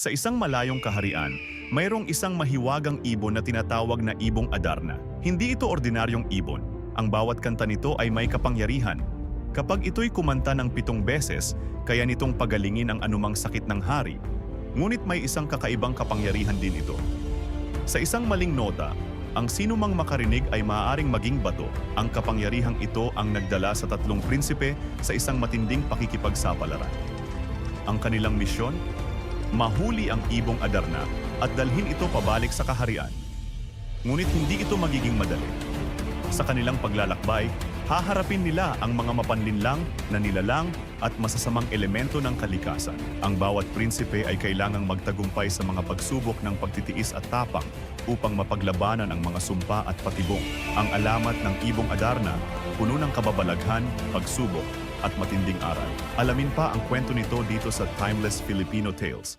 Sa isang malayong kaharian, mayroong isang mahiwagang ibon na tinatawag na ibong Adarna. Hindi ito ordinaryong ibon. Ang bawat kanta nito ay may kapangyarihan. Kapag ito'y kumanta ng pitong beses, kaya nitong pagalingin ang anumang sakit ng hari. Ngunit may isang kakaibang kapangyarihan din ito. Sa isang maling nota, ang sinumang makarinig ay maaaring maging bato. Ang kapangyarihang ito ang nagdala sa tatlong prinsipe sa isang matinding pakikipagsapalaran. Ang kanilang misyon? Mahuli ang ibong Adarna at dalhin ito pabalik sa kaharian. Ngunit hindi ito magiging madali. Sa kanilang paglalakbay, haharapin nila ang mga mapanlinlang, nanilalang at masasamang elemento ng kalikasan. Ang bawat prinsipe ay kailangang magtagumpay sa mga pagsubok ng pagtitiis at tapang upang mapaglabanan ang mga sumpa at patibong. Ang alamat ng ibong Adarna, puno ng kababalaghan, pagsubok at matinding aral. Alamin pa ang kwento nito dito sa Timeless Filipino Tales.